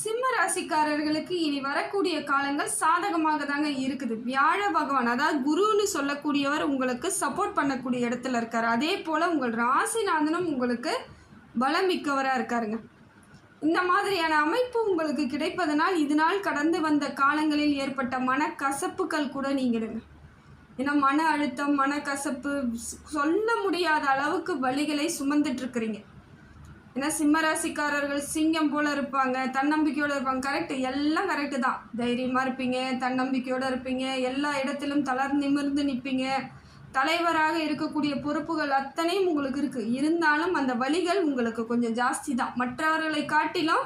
சிம்ம ராசிக்காரர்களுக்கு இனி வரக்கூடிய காலங்கள் சாதகமாக தாங்க இருக்குது. வியாழ பகவான் அதாவது குருன்னு சொல்லக்கூடியவர் உங்களுக்கு சப்போர்ட் பண்ணக்கூடிய இடத்துல இருக்கார். அதே போல் உங்கள் ராசிநாதனும் உங்களுக்கு பலம் மிக்கவராக இருக்காருங்க. இந்த மாதிரியான அமைப்பு உங்களுக்கு கிடைப்பதனால் இதனால் கடந்து வந்த காலங்களில் ஏற்பட்ட மனக்கசப்புகள் கூட நீங்கிடுங்க. ஏன்னா மன அழுத்தம் மனக்கசப்பு சொல்ல முடியாத அளவுக்கு வழிகளை சுமந்துட்டு இருக்கிறீங்க. ஏன்னா சிம்மராசிக்காரர்கள் சிங்கம் போல இருப்பாங்க தன்னம்பிக்கையோடு இருப்பாங்க. கரெக்ட் எல்லாம் கரெக்டு தான். தைரியமாக இருப்பீங்க தன்னம்பிக்கையோடு இருப்பீங்க எல்லா இடத்திலும் தளர் நிமிர்ந்து நிற்பீங்க. தலைவராக இருக்கக்கூடிய பொறுப்புகள் அத்தனையும் உங்களுக்கு இருக்குது இருந்தாலும் அந்த வழிகள் உங்களுக்கு கொஞ்சம் ஜாஸ்தி தான். மற்றவர்களை காட்டிலும்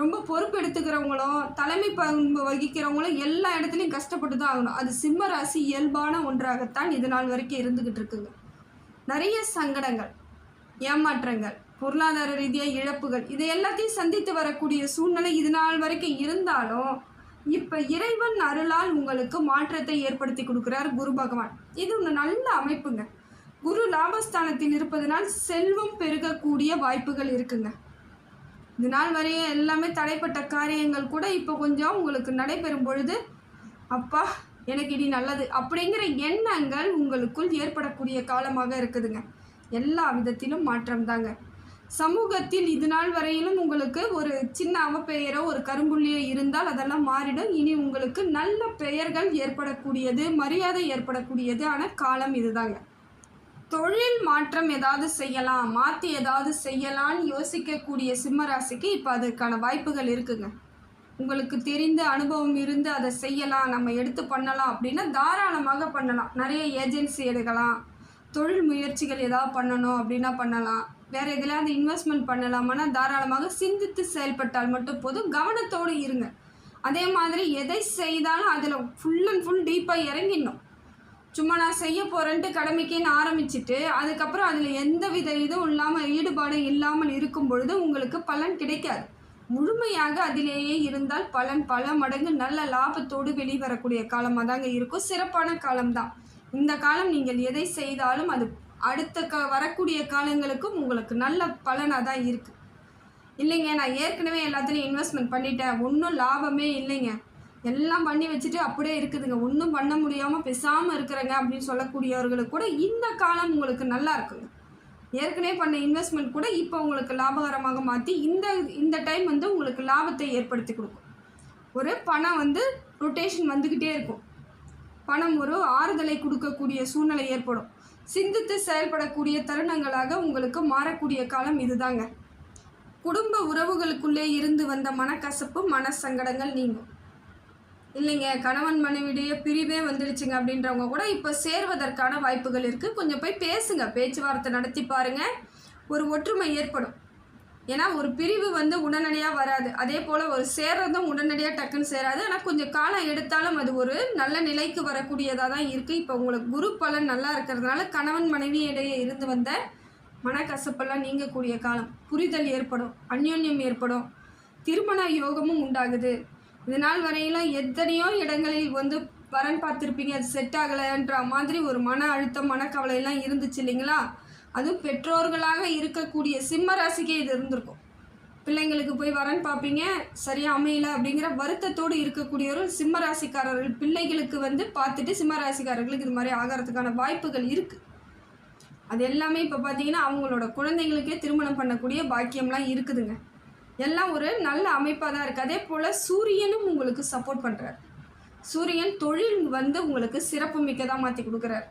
ரொம்ப பொறுப்பு எடுத்துக்கிறவங்களும் தலைமை பங்கு வகிக்கிறவங்களும் எல்லா இடத்துலையும் கஷ்டப்பட்டு தான் ஆகணும். அது சிம்ம ராசி இயல்பான ஒன்றாகத்தான் இது நாள் வரைக்கும் இருந்துக்கிட்டு இருக்குங்க. நிறைய சங்கடங்கள் ஏமாற்றங்கள் பொருளாதார ரீதியாக இழப்புகள் இது எல்லாத்தையும் சந்தித்து வரக்கூடிய சூழ்நிலை இது நாள் வரைக்கும் இருந்தாலும் இப்போ இறைவன் அருளால் உங்களுக்கு மாற்றத்தை ஏற்படுத்தி கொடுக்குறார் குரு பகவான். இது ஒரு நல்ல அமைப்புங்க. குரு லாபஸ்தானத்தில் இருப்பதனால் செல்வம் பெருகக்கூடிய வாய்ப்புகள் இருக்குங்க. இது நாள் வரையும் எல்லாமே தடைப்பட்ட காரியங்கள் கூட இப்போ கொஞ்சம் உங்களுக்கு நடைபெறும் பொழுது அப்பா எனக்கு இனி நல்லது அப்படிங்கிற எண்ணங்கள் உங்களுக்குள் ஏற்படக்கூடிய காலமாக இருக்குதுங்க. எல்லா விதத்திலும் மாற்றம் தாங்க சமூகத்தில் இது நாள் வரையிலும் உங்களுக்கு ஒரு சின்ன அவப்பெயரோ ஒரு கரும்புள்ளியோ இருந்தால் அதெல்லாம் மாறிடும். இனி உங்களுக்கு நல்ல பெயர்கள் ஏற்படக்கூடியது மரியாதை ஏற்படக்கூடியது ஆன காலம் இதுதாங்க. தொழில் மாற்றம் ஏதாவது செய்யலாம் மாற்றி ஏதாவது செய்யலாம்னு யோசிக்கக்கூடிய சிம்மராசிக்கு இப்போ அதுக்கான வாய்ப்புகள் இருக்குங்க. உங்களுக்கு தெரிந்த அனுபவம் இருந்து அதை செய்யலாம் நம்ம எடுத்து பண்ணலாம் அப்படின்னா தாராளமாக பண்ணலாம். நிறைய ஏஜென்சி எடுக்கலாம். தொழில் முயற்சிகள் ஏதாவது பண்ணணும் அப்படின்னா பண்ணலாம். வேறு எதுலையாவது இன்வெஸ்ட்மெண்ட் பண்ணலாமான்னா தாராளமாக சிந்தித்து செயல்பட்டால் மட்டும் போதும். கவனத்தோடு இருங்க. அதே மாதிரி எதை செய்தாலும் அதில் ஃபுல் அண்ட் ஃபுல் டீப்பாக இறங்கிடணும். சும்மா நான் செய்ய போகிறேன்ட்டு கடமைக்குன்னு ஆரம்பிச்சிட்டு அதுக்கப்புறம் அதில் எந்த வித இதுவும் இல்லாமல் ஈடுபாடு இல்லாமல் இருக்கும் பொழுது உங்களுக்கு பலன் கிடைக்காது. முழுமையாக அதிலேயே இருந்தால் பலன் பல மடங்கு நல்ல லாபத்தோடு வெளிவரக்கூடிய காலமாக தாங்க இருக்கும். சிறப்பான காலம்தான். இந்த காலம் நீங்கள் எதை செய்தாலும் அது அடுத்த க வரக்கூடிய காலங்களுக்கும் உங்களுக்கு நல்ல பலனாக தான் இருக்குது இல்லைங்க நான் ஏற்கனவே எல்லாத்துலேயும் இன்வெஸ்ட்மெண்ட் பண்ணிட்டேன். ஒன்றும் லாபமே இல்லைங்க. எல்லாம் பண்ணி வச்சுட்டு அப்படியே இருக்குதுங்க. ஒன்றும் பண்ண முடியாமல் பேசாமல் இருக்கிறேங்க அப்படின்னு சொல்லக்கூடியவர்களுக்கு கூட இந்த காலம் உங்களுக்கு நல்லா இருக்குங்க. ஏற்கனவே பண்ண இன்வெஸ்ட்மெண்ட் கூட இப்போ உங்களுக்கு லாபகரமாக மாற்றி இந்த இந்த டைம் வந்து உங்களுக்கு லாபத்தை ஏற்படுத்தி கொடுக்கும். ஒரு பணம் வந்து ரொட்டேஷன் வந்துக்கிட்டே இருக்கும். பணம் ஒரு ஆறுதலை கொடுக்கக்கூடிய சூழ்நிலை ஏற்படும். சிந்தித்து செயல்படக்கூடிய தருணங்களாக உங்களுக்கு மாறக்கூடிய காலம் இதுதாங்க. குடும்ப உறவுகளுக்குள்ளே இருந்து வந்த மனக்கசப்பு மனசங்கடங்கள் நீங்கும். இல்லைங்க கணவன் மனைவிடைய பிரிவே வந்துடுச்சுங்க அப்படின்றவங்க கூட இப்போ சேர்வதற்கான வாய்ப்புகள் இருக்குது கொஞ்சம் போய் பேசுங்க பேச்சுவார்த்தை நடத்தி பாருங்கள் ஒரு ஒற்றுமை ஏற்படும். ஏன்னா ஒரு பிரிவு வந்து உடனடியாக வராது. அதே போல் ஒரு சேர்றதும் உடனடியாக டக்குன்னு சேராது. ஆனால் கொஞ்சம் காலம் எடுத்தாலும் அது ஒரு நல்ல நிலைக்கு வரக்கூடியதாக தான் இருக்குது இப்போ உங்களுக்கு குரு பலன் நல்லா இருக்கிறதுனால கணவன் மனைவி இடையே இருந்து வந்த மனக்கசப்பெல்லாம் நீங்கக்கூடிய காலம். புரிதல் ஏற்படும். அந்யோன்யம் ஏற்படும். திருமண யோகமும் உண்டாகுது. இது நாள் வரையிலும் எத்தனையோ இடங்களில் வந்து வரன் பார்த்துருப்பீங்க அது செட் ஆகலைன்ற மாதிரி ஒரு மன அழுத்தம் மனக்கவலையெல்லாம் இருந்துச்சு இல்லைங்களா? அதுவும் பெற்றோர்களாக இருக்கக்கூடிய சிம்ம ராசிக்கே இது இருந்திருக்கும். பிள்ளைங்களுக்கு போய் வரன் பார்ப்பீங்க சரியாக அமையல அப்படிங்கிற வருத்தத்தோடு இருக்கக்கூடியவர்கள் சிம்ம ராசிக்காரர்கள் பிள்ளைகளுக்கு வந்து பார்த்துட்டு சிம்ம ராசிக்காரர்களுக்கு இது மாதிரி ஆகிறதுக்கான வாய்ப்புகள் இருக்குது அது எல்லாமே இப்போ பார்த்தீங்கன்னா அவங்களோட குழந்தைங்களுக்கே திருமணம் பண்ணக்கூடிய பாக்கியம்லாம் இருக்குதுங்க. எல்லாம் ஒரு நல்ல அமைப்பாக தான் இருக்குது அதே போல் சூரியனும் உங்களுக்கு சப்போர்ட் பண்ணுறார் சூரியன் தொழில் வந்து உங்களுக்கு சிறப்பு மிக்கதாக மாற்றி கொடுக்குறாரு.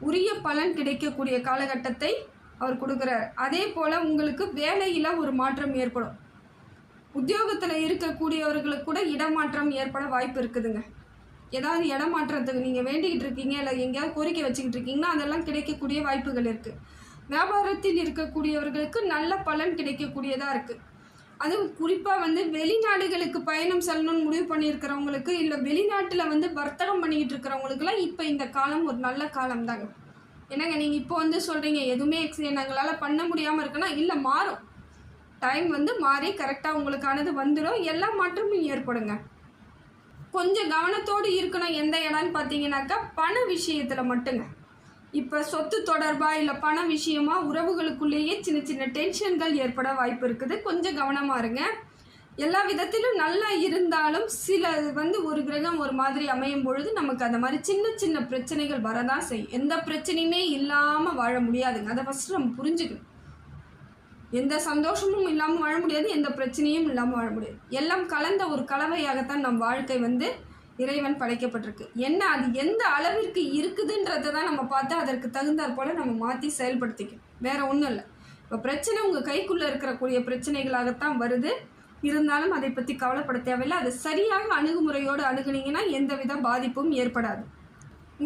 உரிய பலன் கிடைக்கக்கூடிய காலகட்டத்தை அவர் கொடுக்குறார். அதே போல் உங்களுக்கு வேலையில் ஒரு மாற்றம் ஏற்படும். உத்தியோகத்தில் இருக்கக்கூடியவர்களுக்கு கூட இடமாற்றம் ஏற்பட வாய்ப்பு இருக்குதுங்க. ஏதாவது இடமாற்றத்துக்கு நீங்கள் வேண்டிக்கிட்டு இருக்கீங்க இல்லை எங்கேயாவது கோரிக்கை வச்சுக்கிட்டு இருக்கீங்கன்னா அதெல்லாம் கிடைக்கக்கூடிய வாய்ப்புகள் இருக்குது வியாபாரத்தில் இருக்கக்கூடியவர்களுக்கு நல்ல பலன் கிடைக்கக்கூடியதாக இருக்குது அதுவும் குறிப்பாக வந்து வெளிநாடுகளுக்கு பயணம் செல்லணும்னு முடிவு பண்ணியிருக்கிறவங்களுக்கு இல்லை வெளிநாட்டில் வந்து வர்த்தகம் பண்ணிக்கிட்டு இருக்கிறவங்களுக்குலாம் இப்போ இந்த காலம் ஒரு நல்ல காலம் தாங்க என்னங்க நீங்கள் இப்போ வந்து சொல்கிறீங்க எதுவுமே எங்களால் பண்ண முடியாமல் இருக்குன்னா இல்லை மாறும். டைம் வந்து மாறி கரெக்டாக உங்களுக்கானது வந்துடும் எல்லா மாற்றமும் ஏற்படுங்க. கொஞ்சம் கவனத்தோடு இருக்கணும் எந்த இடம்னு பார்த்தீங்கன்னாக்கா பண விஷயத்தில் மட்டுங்க. இப்போ சொத்து தொடர்பாக இல்லை பண விஷயமா உறவுகளுக்குள்ளேயே சின்ன சின்ன டென்ஷன்கள் ஏற்பட வாய்ப்பு இருக்குது. கொஞ்சம் கவனமாக இருங்க. எல்லா விதத்திலும் நல்லா இருந்தாலும் சில வந்து ஒரு கிரகம் ஒரு மாதிரி அமையும் பொழுது நமக்கு அந்த மாதிரி சின்ன சின்ன பிரச்சனைகள் வரதான் செய்யும். எந்த பிரச்சனையுமே இல்லாமல் வாழ முடியாதுங்க. அதை ஃபஸ்ட்டு நம்ம புரிஞ்சுக்கணும். எந்த சந்தோஷமும் இல்லாமல் வாழ முடியாது எந்த பிரச்சனையும் இல்லாமல் வாழ முடியாது. எல்லாம் கலந்த ஒரு கலவையாகத்தான் நம் வாழ்க்கை வந்து இறைவன் படைக்கப்பட்டிருக்கு. என்ன அது எந்த அளவிற்கு இருக்குதுன்றதை தான் நம்ம பார்த்து அதற்கு தகுந்தாற் போல் நம்ம மாற்றி செயல்படுத்திக்கணும். வேற ஒன்றும் இல்லை. இப்போ பிரச்சனை உங்கள் கைக்குள்ளே இருக்கக்கூடிய பிரச்சனைகளாகத்தான் வருது. இருந்தாலும் அதை பற்றி கவலைப்பட தேவையில்லை. அது சரியாக அணுகுமுறையோடு அணுகுனீங்கன்னா எந்தவித பாதிப்பும் ஏற்படாது.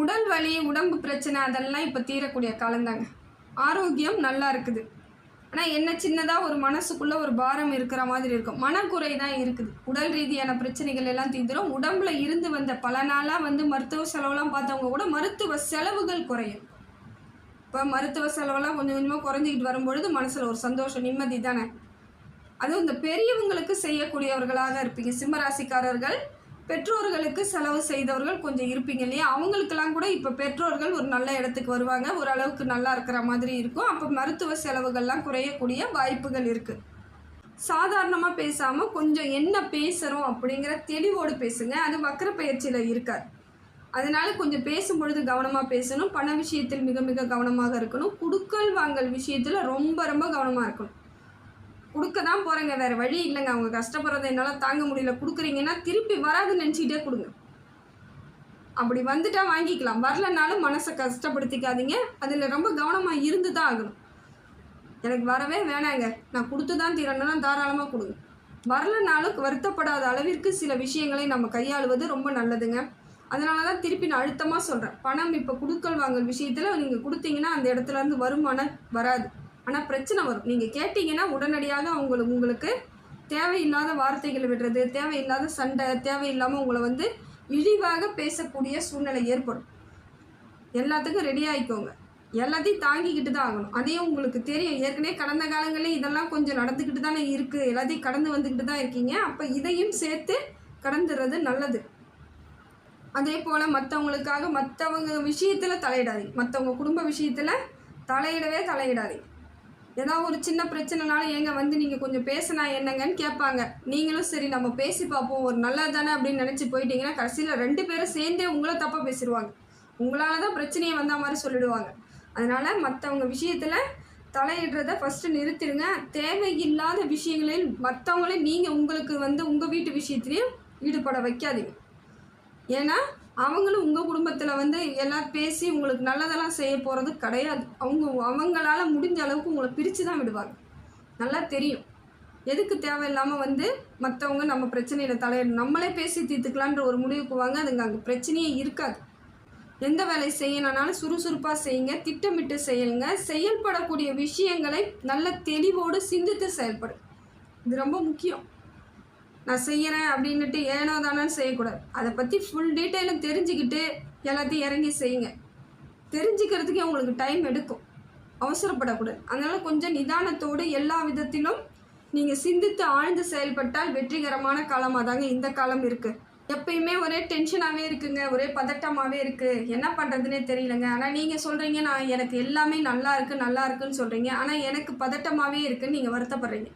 உடல் வலி உடம்பு பிரச்சனை அதெல்லாம் இப்போ தீரக்கூடிய காலந்தாங்க ஆரோக்கியம் நல்லா இருக்குது. ஆனால் என்ன சின்னதாக ஒரு மனசுக்குள்ளே ஒரு பாரம் இருக்கிற மாதிரி இருக்கும். மனக்குறை தான் இருக்குது. உடல் ரீதியான பிரச்சனைகள் எல்லாம் தீர்ந்துடும் உடம்புல இருந்து வந்த பல நாளாக வந்து மருத்துவ செலவெல்லாம் பார்த்தவங்க கூட மருத்துவ செலவுகள் குறையும். இப்போ மருத்துவ செலவெல்லாம் கொஞ்சம் கொஞ்சமாக குறைஞ்சிக்கிட்டு வரும்பொழுது மனசில் ஒரு சந்தோஷம் நிம்மதி தானே? அதுவும் இந்த பெரியவங்களுக்கு செய்யக்கூடியவர்களாக இருப்பீங்க. சிம்மராசிக்காரர்கள் பெற்றோர்களுக்கு செலவு செய்தவர்கள் கொஞ்சம் இருப்பீங்க இல்லையா? அவங்களுக்கெல்லாம் கூட இப்போ பெற்றோர்கள் ஒரு நல்ல இடத்துக்கு வருவாங்க. ஓரளவுக்கு நல்லா இருக்கிற மாதிரி இருக்கும். அப்போ மருத்துவ செலவுகள்லாம் குறையக்கூடிய வாய்ப்புகள் இருக்குது சாதாரணமாக பேசாமல் கொஞ்சம் என்ன பேசுகிறோம் அப்படிங்கிற தெளிவோடு பேசுங்க. அது வக்கர பயிற்சியில் இருக்காது. அதனால் கொஞ்சம் பேசும்பொழுது கவனமாக பேசணும். பண விஷயத்தில் மிக மிக கவனமாக இருக்கணும். குடுக்கல் வாங்கல் விஷயத்தில் ரொம்ப ரொம்ப கவனமாக இருக்கணும். கொடுக்க தான் போகிறேங்க வேறு வழி இல்லைங்க. அவங்க கஷ்டப்படுறதை என்னால் தாங்க முடியல. கொடுக்குறீங்கன்னா திருப்பி வராதுன்னு நினச்சிக்கிட்டே கொடுங்க. அப்படி வந்துட்டா வாங்கிக்கலாம். வரலனாலும் மனசை கஷ்டப்படுத்திக்காதீங்க. அதில் ரொம்ப கவனமாக இருந்து தான் ஆகணும். எனக்கு வரவே வேணாங்க. நான் கொடுத்து தான் தீரணும்னா தாராளமாக கொடுங்க. வரலனாலும் வருத்தப்படாத அளவிற்கு சில விஷயங்களை நம்ம கையாளுவது ரொம்ப நல்லதுங்க. அதனால தான் திருப்பி நான் அழுத்தமாக சொல்கிறேன் பணம் இப்போ கொடுக்கல் வாங்கல் விஷயத்தில் நீங்கள் கொடுத்தீங்கன்னா அந்த இடத்துலேருந்து வருமானம் வராது. ஆனால் பிரச்சனை வரும். நீங்கள் கேட்டிங்கன்னா உடனடியாக அவங்களுக்கு உங்களுக்கு தேவையில்லாத வார்த்தைகளை விடுறது தேவையில்லாத சண்டை தேவையில்லாமல் உங்களை வந்து இழிவாக பேசக்கூடிய சூழ்நிலை ஏற்படும். எல்லாத்துக்கும் ரெடி ஆகிக்கோங்க எல்லாத்தையும் தாங்கிக்கிட்டு தான் ஆகணும். அதையும் உங்களுக்கு தெரியும். ஏற்கனவே கடந்த காலங்களில் இதெல்லாம் கொஞ்சம் நடந்துக்கிட்டு தானே இருக்குது எல்லாத்தையும் கடந்து வந்துக்கிட்டு தான் இருக்கீங்க. அப்போ இதையும் சேர்த்து கடந்துறது நல்லது. அதே போல் மற்றவங்களுக்காக மற்றவங்க விஷயத்தில் தலையிடாதீங்க. மற்றவங்க குடும்ப விஷயத்தில் தலையிடவே தலையிடாதீங்க. ஏதாவது ஒரு சின்ன பிரச்சனைனால ஏங்க வந்து நீங்கள் கொஞ்சம் பேசினா என்னங்கன்னு கேட்பாங்க. நீங்களும் சரி நம்ம பேசி பார்ப்போம். ஒரு நல்லது தானே அப்படின்னு நினச்சி போயிட்டீங்கன்னா கடைசியில் ரெண்டு பேரும் சேர்ந்தே உங்களை தப்பாக பேசிடுவாங்க உங்களால் தான் பிரச்சனையை வந்த மாதிரி சொல்லிடுவாங்க. அதனால் மற்றவங்க விஷயத்தில் தலையிடுறத ஃபஸ்ட்டு நிறுத்திடுங்க. தேவையில்லாத விஷயங்களில் மற்றவங்களே நீங்கள் உங்களுக்கு வந்து உங்கள் வீட்டு விஷயத்துலையும் ஈடுபட வைக்காதீங்க. ஏன்னா அவங்களும் உங்கள் குடும்பத்தில் வந்து எல்லாம் பேசி உங்களுக்கு நல்லதெல்லாம் செய்ய போகிறது கிடையாது. அவங்க அவங்களால முடிஞ்ச அளவுக்கு உங்களை பிரித்து தான் விடுவாங்க. நல்லா தெரியும். எதுக்கு தேவையில்லாமல் வந்து மற்றவங்க நம்ம பிரச்சனையில் தலையிட நம்மளே பேசி தீர்த்துக்கலான்ற ஒரு முடிவுக்கு வாங்க அதுங்க அங்கே பிரச்சனையே இருக்காது. எந்த வேலை செய்யணும்னாலும் சுறுசுறுப்பாக செய்யுங்க திட்டமிட்டு செய்யுங்க. செயல்படக்கூடிய விஷயங்களை நல்ல தெளிவோடு சிந்தித்து செயல்படும் இது ரொம்ப முக்கியம். நான் செய்கிறேன் அப்படின்னுட்டு ஏனோ தானோன்னு செய்யக்கூடாது. அதை பற்றி ஃபுல் டீட்டெயிலும் தெரிஞ்சுக்கிட்டு எல்லாத்தையும் இறங்கி செய்யுங்க. தெரிஞ்சுக்கிறதுக்கே உங்களுக்கு டைம் எடுக்கும். அவசரப்படக்கூடாது. அதனால் கொஞ்சம் நிதானத்தோடு எல்லா விதத்திலும் நீங்கள் சிந்தித்து ஆழ்ந்து செயல்பட்டால் வெற்றிகரமான காலமாக தாங்க இந்த காலம் இருக்குது எப்பயுமே ஒரே டென்ஷனாகவே இருக்குங்க. ஒரே பதட்டமாகவே இருக்குது என்ன பண்ணுறதுனே தெரியலங்க. ஆனால் நீங்கள் சொல்கிறீங்க நான் எனக்கு எல்லாமே நல்லா இருக்குது நல்லா இருக்குன்னு சொல்கிறீங்க ஆனால் எனக்கு பதட்டமாகவே இருக்குதுன்னு நீங்கள் வருத்தப்படுறீங்க.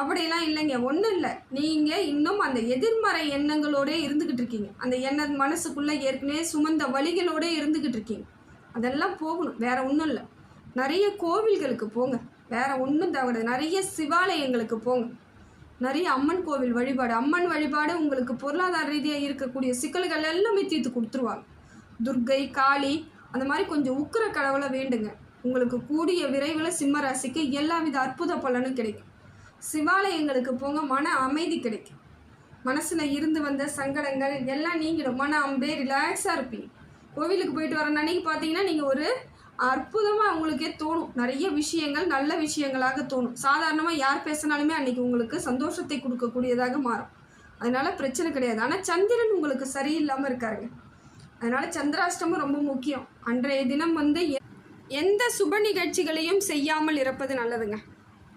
அப்படியெல்லாம் இல்லைங்க. ஒன்றும் இல்லை. நீங்கள் இன்னும் அந்த எதிர்மறை எண்ணங்களோடே இருந்துக்கிட்டு இருக்கீங்க. அந்த எண்ண மனசுக்குள்ளே ஏற்கனவே சுமந்த வழிகளோடே இருந்துக்கிட்டு இருக்கீங்க. அதெல்லாம் போகணும். வேறு ஒன்றும் இல்லை. நிறைய கோவில்களுக்கு போங்க. வேறு ஒன்றும் தேவையில்லை. நிறைய சிவாலயங்களுக்கு போங்க. நிறைய அம்மன் கோவில் வழிபாடு. அம்மன் வழிபாடு உங்களுக்கு பொருளாதார ரீதியாக இருக்கக்கூடிய சிக்கல்கள் எல்லாமே தீர்த்து கொடுத்துருவாங்க. துர்க்கை காளி அந்த மாதிரி கொஞ்சம் உக்கிர கடவுளை வேண்டுங்க. உங்களுக்கு கூடிய விரைவில் சிம்ம ராசிக்கு எல்லா வித அற்புத பலனும் கிடைக்கும். சிவாலயங்களுக்கு போங்க மன அமைதி கிடைக்கும். மனசில் இருந்து வந்த சங்கடங்கள் எல்லாம் நீங்கிடும். மன அப்படியே ரிலாக்ஸாக இருப்பீங்க. கோவிலுக்கு போயிட்டு வர அன்னைக்கு பார்த்தீங்கன்னா நீங்கள் ஒரு அற்புதமாக உங்களுக்கே தோணும். நிறைய விஷயங்கள் நல்ல விஷயங்களாக தோணும். சாதாரணமாக யார் பேசினாலுமே அன்றைக்கி உங்களுக்கு சந்தோஷத்தை கொடுக்கக்கூடியதாக மாறும். அதனால் பிரச்சனை கிடையாது. ஆனால் சந்திரன் உங்களுக்கு சரியில்லாமல் இருக்காருங்க. அதனால் சந்திராஷ்டமம் ரொம்ப முக்கியம். அன்றைய தினம் வந்து எ- எந்த சுப நிகழ்ச்சிகளையும் செய்யாமல் இருப்பது நல்லதுங்க.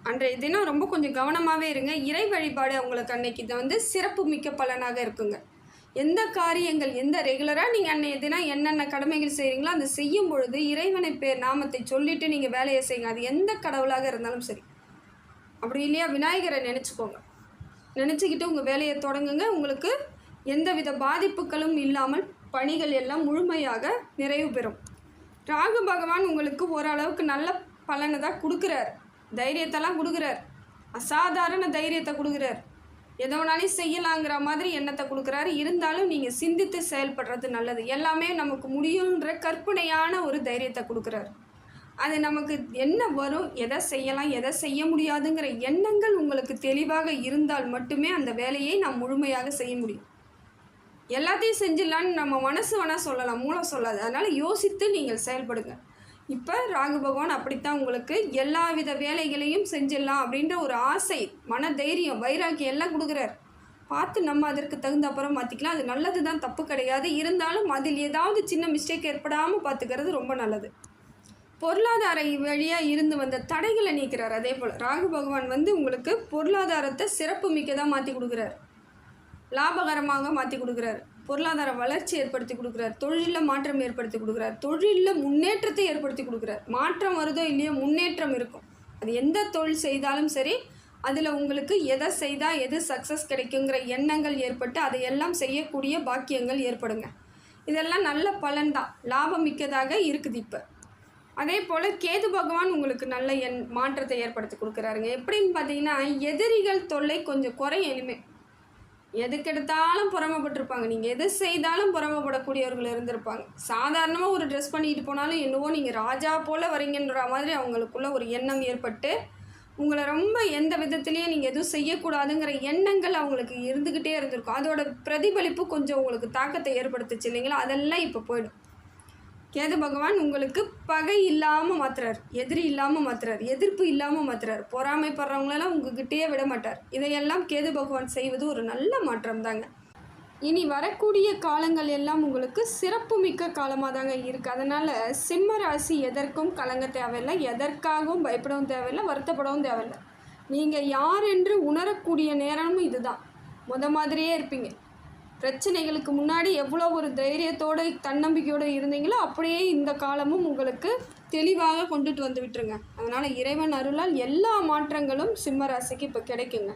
அன்றைய தினம் ரொம்ப கொஞ்சம் கவனமாகவே இருங்க. இறை வழிபாடு அவங்களுக்கு அன்னைக்கு இது வந்து சிறப்பு மிக்க பலனாக இருக்குங்க. எந்த காரியங்கள் எந்த ரெகுலராக நீங்கள் அன்றைய தினம் என்னென்ன கடமைகள் செய்கிறீங்களோ அந்த செய்யும் பொழுது இறைவனை பேர் நாமத்தை சொல்லிட்டு நீங்கள் வேலையை செய்யுங்க. அது எந்த கடவுளாக இருந்தாலும் சரி. அப்படி இல்லையா? விநாயகரை நினச்சிக்கோங்க. நினச்சிக்கிட்டு உங்கள் வேலையை தொடங்குங்க. உங்களுக்கு எந்தவித பாதிப்புகளும் இல்லாமல் பணிகள் எல்லாம் முழுமையாக நிறைவு பெறும். ராகு பகவான் உங்களுக்கு ஓரளவுக்கு நல்ல பலனை தான் கொடுக்குறாரு. தைரியத்தெல்லாம் கொடுக்குறார். அசாதாரண தைரியத்தை கொடுக்குறார். எதை செய்யலாங்கிற மாதிரி எண்ணத்தை கொடுக்குறாரு. இருந்தாலும் நீங்கள் சிந்தித்து செயல்படுறது நல்லது. எல்லாமே நமக்கு முடியுன்ற கற்பனையான ஒரு தைரியத்தை கொடுக்குறாரு. அது நமக்கு என்ன வரும் எதை செய்யலாம் எதை செய்ய முடியாதுங்கிற எண்ணங்கள் உங்களுக்கு தெளிவாக இருந்தால் மட்டுமே அந்த வேலையை நாம் முழுமையாக செய்ய முடியும். எல்லாத்தையும் செஞ்சிடலான்னு நம்ம மனசு வேணால் சொல்லலாம் மூளை சொல்லாது. அதனால் யோசித்து நீங்கள் செயல்படுங்க. இப்போ ராகு பகவான் அப்படித்தான் உங்களுக்கு எல்லா வித வேலைகளையும் செஞ்சிடலாம் அப்படின்ற ஒரு ஆசை மன தைரியம் வைராக்கியம் எல்லாம் கொடுக்குறாரு. பார்த்து நம்ம அதற்கு தகுந்த அப்புறம் மாற்றிக்கலாம் அது நல்லது தான் தப்பு கிடையாது. இருந்தாலும் அதில் ஏதாவது சின்ன மிஸ்டேக் ஏற்படாமல் பார்த்துக்கிறது ரொம்ப நல்லது. பொருளாதார வழியாக இருந்து வந்த தடைகளை நீக்கிறார். அதே போல் ராகு பகவான் வந்து உங்களுக்கு பொருளாதாரத்தை சிறப்பு மிக்கதாக மாற்றி கொடுக்குறாரு. லாபகரமாக மாற்றி கொடுக்குறாரு. பொருளாதார வளர்ச்சி ஏற்படுத்தி கொடுக்குறார். தொழிலில் மாற்றம் ஏற்படுத்தி கொடுக்குறார். தொழிலில் முன்னேற்றத்தை ஏற்படுத்தி கொடுக்குறார். மாற்றம் வருதோ இல்லையோ முன்னேற்றம் இருக்கும். அது எந்த தொழில் செய்தாலும் சரி அதில் உங்களுக்கு எதை செய்தால் எது சக்ஸஸ் கிடைக்குங்கிற எண்ணங்கள் ஏற்பட்டு அதையெல்லாம் செய்யக்கூடிய பாக்கியங்கள் ஏற்படுங்க. இதெல்லாம் நல்ல பலன்தான் லாபம் மிக்கதாக இருக்குது இப்போ. அதே போல் கேது பகவான் உங்களுக்கு நல்ல எண் மாற்றத்தை ஏற்படுத்தி கொடுக்குறாருங்க. எப்படின்னு பார்த்தீங்கன்னா எதிரிகள் தொல்லை கொஞ்சம் குறையும் இனிமே எதுக்கெடுத்தாலும் புறமப்பட்டிருப்பாங்க. நீங்கள் எது செய்தாலும் புறமப்படக்கூடியவர்கள் இருந்திருப்பாங்க. சாதாரணமாக ஒரு ட்ரெஸ் பண்ணிட்டு போனாலும் என்னவோ நீங்கள் ராஜா போல் வரீங்கன்ற மாதிரி அவங்களுக்குள்ள ஒரு எண்ணம் ஏற்பட்டு உங்களை ரொம்ப எந்த விதத்துலேயும் நீங்கள் எதுவும் செய்யக்கூடாதுங்கிற எண்ணங்கள் அவங்களுக்கு இருந்துக்கிட்டே இருந்திருக்கும். அதோட பிரதிபலிப்பு கொஞ்சம் உங்களுக்கு தாக்கத்தை ஏற்படுத்துச்சு இல்லைங்களா? அதெல்லாம் இப்போ போயிடும். கேது பகவான் உங்களுக்கு பகை இல்லாமல் மாத்துறார் எதிரி இல்லாமல் மாத்துறார் எதிர்ப்பு இல்லாமல் மாத்துறார். பொறாமைப்படுறவங்களெல்லாம் உங்ககிட்டயே விட மாட்டார். இதையெல்லாம் கேது பகவான் செய்வது ஒரு நல்ல மாற்றம் தாங்க இனி வரக்கூடிய காலங்கள் எல்லாம் உங்களுக்கு சிறப்பு மிக்க காலமாக தாங்க இருக்குது அதனால் சிம்ம ராசி எதற்கும் கலங்க தேவையில்லை. எதற்காகவும் பயப்படவும் தேவையில்லை. வருத்தப்படவும் தேவையில்லை. நீங்கள் யார் என்று உணரக்கூடிய நேரமும் இதுதான். முத மாதிரியே இருப்பீங்க. பிரச்சனைகளுக்கு முன்னாடி எவ்வளோ ஒரு தைரியத்தோடு தன்னம்பிக்கையோடு இருந்தீங்களோ அப்படியே இந்த காலமும் உங்களுக்கு தெளிவாக கொண்டுட்டு வந்து விட்டுருங்க. அதனால் இறைவன் அருளால் எல்லா மாற்றங்களும் சிம்ம ராசிக்கு இப்போ கிடைக்குங்க.